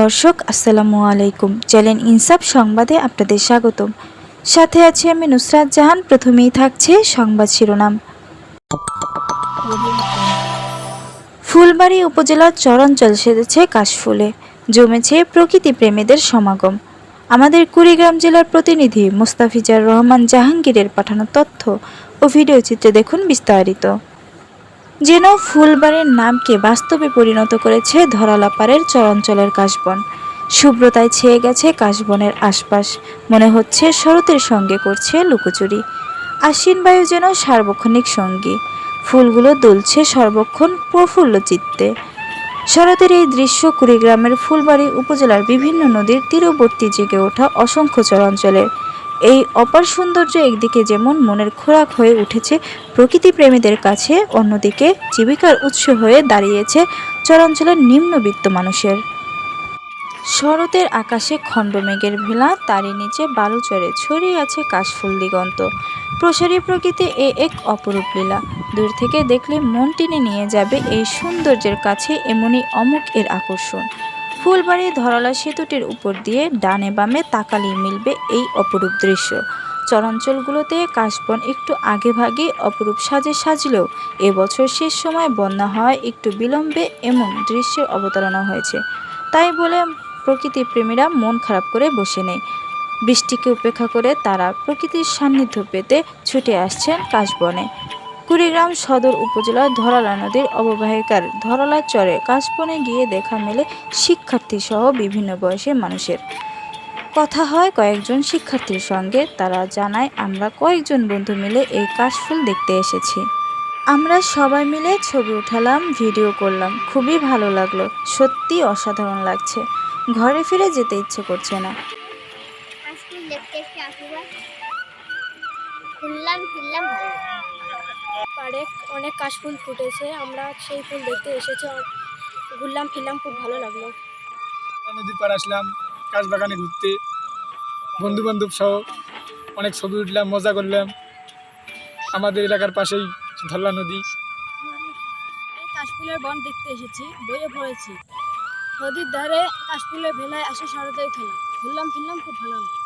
দর্শক, আসসালামু আলাইকুম। চ্যানেল ইনসাফ সংবাদে আপনাদের স্বাগতম। সাথে আছি আমি নুসরাত জাহান, প্রথমেই থাকছে সংবাদ শিরোনাম। ফুলবাড়ি উপজেলার চরাঞ্চল সেজেছে কাশফুলে, জমেছে প্রকৃতি প্রেমীদের সমাগম। আমাদের কুড়িগ্রাম জেলার প্রতিনিধি মোস্তাফিজার রহমান জাহাঙ্গীরের পাঠানো তথ্য ও ভিডিও চিত্রে দেখুন বিস্তারিত। যেন ফুলবাড়ির নামকে বাস্তবে পরিণত করেছে ধরালাপাড়ের চরাঞ্চলের কাশবন। শুভ্রতায় ছেয়ে গেছে কাশবনের আশপাশ। মনে হচ্ছে শরতের সঙ্গে করছে লুকোচুরি। আশ্বিন বায়ু যেন সার্বক্ষণিক সঙ্গী। ফুলগুলো দুলছে সর্বক্ষণ প্রফুল্ল চিত্তে। শরতের এই দৃশ্য কুড়িগ্রামের ফুলবাড়ি উপজেলার বিভিন্ন নদীর তীরবর্তী জেগে ওঠা অসংখ্য চরাঞ্চলের। এই অপার সৌন্দর্য একদিকে যেমন মনের খোরাক হয়ে উঠেছে, প্রকৃতি প্রেমীদের কাছে, অন্যদিকে জীবিকার উৎস হয়ে দাঁড়িয়েছে চরাঞ্চলের নিম্নবিত্ত মানুষের। শরতের আকাশে খণ্ডমেঘের ভেলা, তারই নিচে বালুচরে ছড়িয়ে আছে কাশফুল দিগন্ত। প্রসারী প্রকৃতি এ এক অপরূপ লীলা। দূর থেকে দেখলে মন টেনে নিয়ে যাবে এই সৌন্দর্যের কাছে এমনই অমুক এর আকর্ষণ। ফুলবাড়ি ধরলা সেতুটির উপর দিয়ে ডানে বামে তাকালেই মিলবে এই অপরূপ দৃশ্য। চরাঞ্চলগুলোতে কাশবন একটু আগে ভাগে অপরূপ সাজে সাজলেও এবছর শেষ সময় বন্যা হওয়ায় একটু বিলম্বে এমন দৃশ্যের অবতারণা হয়েছে। তাই বলে প্রকৃতি প্রেমীরা মন খারাপ করে বসে নেই। বৃষ্টিকে উপেক্ষা করে তারা প্রকৃতির সান্নিধ্য পেতে ছুটে আসছেন কাশবনে। কুড়িগ্রাম সদর উপজেলার ধরালা নদীর অববাহিকার ধরালা চরে কাশবনে গিয়ে দেখা মেলে শিক্ষার্থী সহ বিভিন্ন বয়সের মানুষের। কথা হয় কয়েকজন শিক্ষার্থীর সঙ্গে, তারা জানায়, আমরা কয়েকজন বন্ধু মিলে এই কাশফুল দেখতে এসেছি। আমরা সবাই মিলে ছবি উঠালাম, ভিডিও করলাম। খুবই ভালো লাগল। সত্যি অসাধারণ লাগছে। ঘরে ফিরে যেতে ইচ্ছে করছে না। ভালো পাড়ে অনেক কাশফুল ফুটেছে। আমরা সেই ফুল দেখতে এসেছি ঘুরলাম ফিরলাম খুব ভালো লাগল। নদীর পাড়ে আসলাম কাজ বাগানে ঘুরতে। বন্ধু বান্ধব সহ অনেক ছবি উঠলাম মজা করলাম। আমাদের এলাকার পাশেই ধল্লা নদী। এই কাশফুলের বন দেখতে এসেছি বইয়ে পড়েছি। নদীর ধারে কাশফুলের ভেলায় আসে শরতের খেলা। ঘুরলাম ফিরলাম খুব ভালো লাগল।